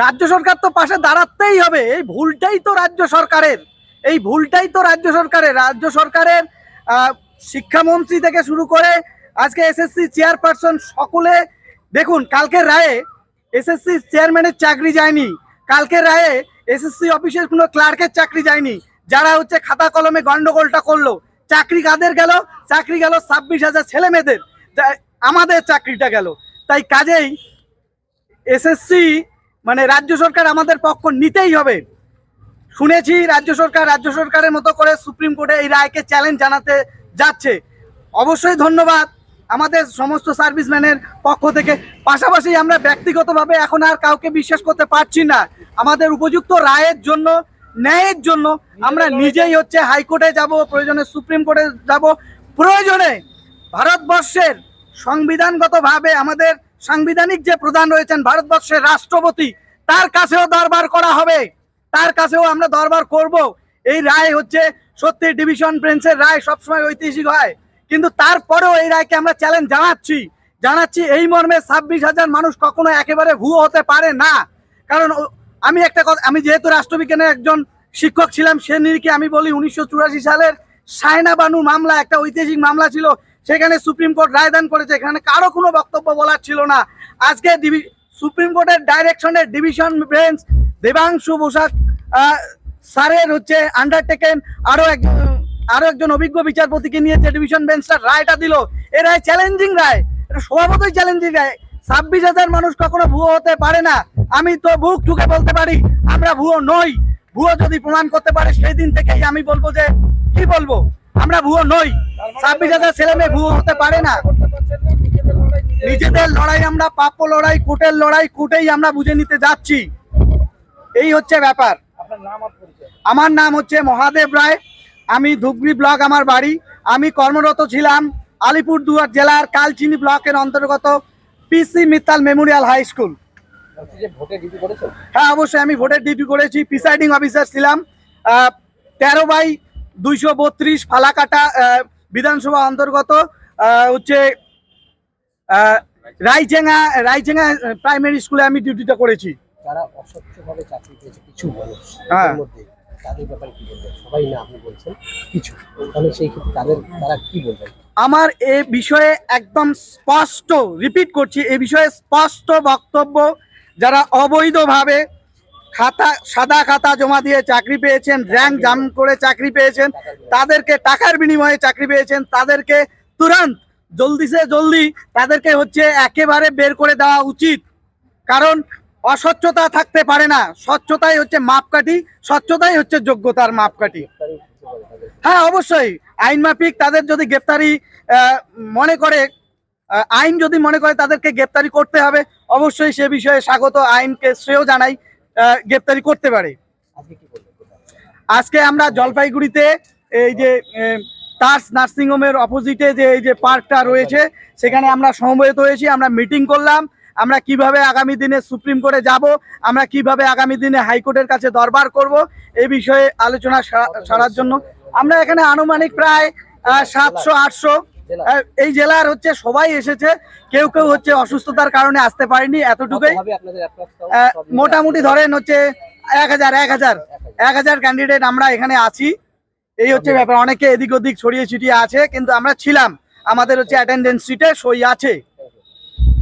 রাজ্য সরকার তো পাশে দাঁড়াতেই হবে। এই ভুলটাই তো রাজ্য সরকারের। এই ভুলটাই তো রাজ্য সরকারের। রাজ্য সরকারের শিক্ষামন্ত্রী থেকে শুরু করে আজকে এসএসসি চেয়ারপারসন সকলে, দেখুন, কালকের রায়ে এসএসসি চেয়ারম্যানের চাকরি যায়নি। কালকের রায়ে এসএসসি অফিসের কোনো ক্লার্কের চাকরি যায়নি। যারা হচ্ছে খাতা কলমে গন্ডগোলটা করল। চাকরি কাদের গেল? চাকরি গেল ছাব্বিশ হাজার ছেলে মেয়েদের আমাদের চাকরিটা গেল। তাই কাজেই এসএসসি মানে রাজ্য সরকার আমাদের পক্ষ নিতেই হবে। শুনেছি রাজ্য সরকার, রাজ্য সরকারের মতো করে সুপ্রিম কোর্টে এই রায়কে চ্যালেঞ্জ জানাতে যাচ্ছে। অবশ্যই ধন্যবাদ আমাদের সমস্ত সার্ভিসম্যানের পক্ষ থেকে। পাশাপাশি আমরা ব্যক্তিগতভাবে এখন আর কাউকে বিশ্বাস করতে পারছি না। আমাদের উপযুক্ত রায়ের জন্য, ন্যায়ের জন্য আমরা নিজেই হচ্ছে হাইকোর্টে যাব, প্রয়োজনে সুপ্রিম কোর্টে যাব। প্রয়োজনে ভারতবর্ষের সংবিধানগতভাবে আমাদের সাংবিধানিক যে প্রধান রয়েছেন ভারতবর্ষের রাষ্ট্রপতি, তার কাছেও দরবার করা হবে। তার কাছেও আমরা দরবার করব। এই রায় হচ্ছে সত্যি ডিভিশন বেঞ্চের রায়, সবসময় ঐতিহাসিক হয়। কিন্তু তারপরেও এই রায়কে আমরা চ্যালেঞ্জ জানাচ্ছি। জানাচ্ছি এই মর্মে ছাব্বিশ হাজার মানুষ কখনো একেবারে ভুয়ো হতে পারে না। কারণ আমি একটা কথা, আমি যেহেতু রাষ্ট্রবিজ্ঞানের একজন শিক্ষক ছিলাম, সে নিরিখে আমি বলি উনিশশো চুরাশি সালের সায়না বানু মামলা একটা ঐতিহাসিক মামলা ছিল। সেখানে সুপ্রিম কোর্ট রায়দান করেছে, এখানে কারও কোনো বক্তব্য বলার ছিল না। আজকে সুপ্রিম কোর্টের ডাইরেকশনে ডিভিশন বেঞ্চ দেবাংশু বসাক স্যারের হচ্ছে আন্ডারটেকেন আরও এক, আরও একজন অভিজ্ঞ বিচারপতিকে নিয়ে যে ডিভিশন বেঞ্চটা রায়টা দিল, এ রায় চ্যালেঞ্জিং রায়। এটা স্বভাবতই চ্যালেঞ্জিং রায়। ছাব্বিশ হাজার মানুষ কখনো ভুয়ো হতে পারে না। আমি তো বুক ঠুকে বলতে পারি, আমরা ভুয়ো নই। ভুয়ো যদি প্রমাণ করতে পারে, সেই দিন থেকেই আমি বলব যে, কি বলব? আমরা ভুয়ো নই। ছাব্বিশ হাজার ছেলে মেয়ে ভুয়ো হতে পারে না। নিজেদের লড়াই আমরা প্রাপ্য লড়াই কোর্টের লড়াই কোর্টেই আমরা বুঝে নিতে যাচ্ছি। এই হচ্ছে ব্যাপার। আমার নাম হচ্ছে মহাদেব রায়। আমি ধুবড়ি ব্লক আমার বাড়ি। আমি কর্মরত ছিলাম আলিপুরদুয়ার জেলার কালচিনি ব্লকের অন্তর্গত PC Mittal memorial high school. হ্যাঁ অবশ্যই আমি ভোটের ডিউটি করেছি। প্রিসাইডিং অফিসার ছিলাম। তেরো বাই দুইশো বত্রিশ ফালাকাটা বিধানসভা অন্তর্গত হচ্ছে রাইচেঙ্গা রাইচেঙ্গা প্রাইমারি স্কুলে আমি ডিউটিটা করেছি। যারা অস্বচ্ছভাবে চাকরি পেয়েছে কিছু মানুষ হ্যাঁ। তাদের ব্যাপারে কি বলবেন? সবাই না আপনি বলছেন। কিছু। তাহলে সেই ক্ষেত্রে তাদের তারা কি বলবেন? আমার এ বিষয়ে একদম স্পষ্ট রিপিট করছি এ বিষয়ে স্পষ্ট বক্তব্য যারা অবৈধভাবে খাতা, সাদা খাতা জমা দিয়ে চাকরি পেয়েছেন র্যাঙ্ক জাম করে চাকরি পেয়েছেন, তাদেরকে টাকার বিনিময়ে চাকরি পেয়েছেন, তাদেরকে তুরন্ত, জলদি সে জলদি তাদেরকে হচ্ছে একেবারে বের করে দেওয়া উচিত কারণ অস্বচ্ছতা থাকতে পারে না, স্বচ্ছতাই হচ্ছে মাপকাঠি, স্বচ্ছতাই হচ্ছে যোগ্যতার মাপকাঠি। হ্যাঁ অবশ্যই, আইন মাফিক তাদের যদি গ্রেপ্তারি মনে করে আইন যদি মনে করে তাদেরকে গ্রেপ্তারি করতে হবে, অবশ্যই সে বিষয়ে স্বাগত আইনকে শ্রেয় জানাই গ্রেপ্তারি করতে পারে। আজকে আমরা জলপাইগুড়িতে এই যে তার্স নার্সিং হোমের অপোজিটে যে এই যে পার্কটা রয়েছে সেখানে আমরা সমবেত হয়েছি আমরা মিটিং করলাম আমরা কীভাবে আগামী দিনে সুপ্রিম কোর্টে যাব আমরা কীভাবে আগামী দিনে হাইকোর্টের কাছে দরবার করব এই বিষয়ে আলোচনা সারার জন্য। আমরা এখানে আনুমানিক প্রায় সাতশো আটশো এই জেলার হচ্ছে সবাই এসেছে কেউ কেউ হচ্ছে অসুস্থতার কারণে আসতে পারেনি এতটুকুই। মোটামুটি ধরেন হচ্ছে এক হাজার এক হাজার এক হাজার। এক হাজার ক্যান্ডিডেট আমরা এখানে আছি। এই হচ্ছে ব্যাপার অনেকে এদিক ওদিক ছড়িয়ে ছিটিয়ে আছে কিন্তু আমরা ছিলাম। আমাদের হচ্ছে অ্যাটেন্ডেন্স সিটে সই আছে।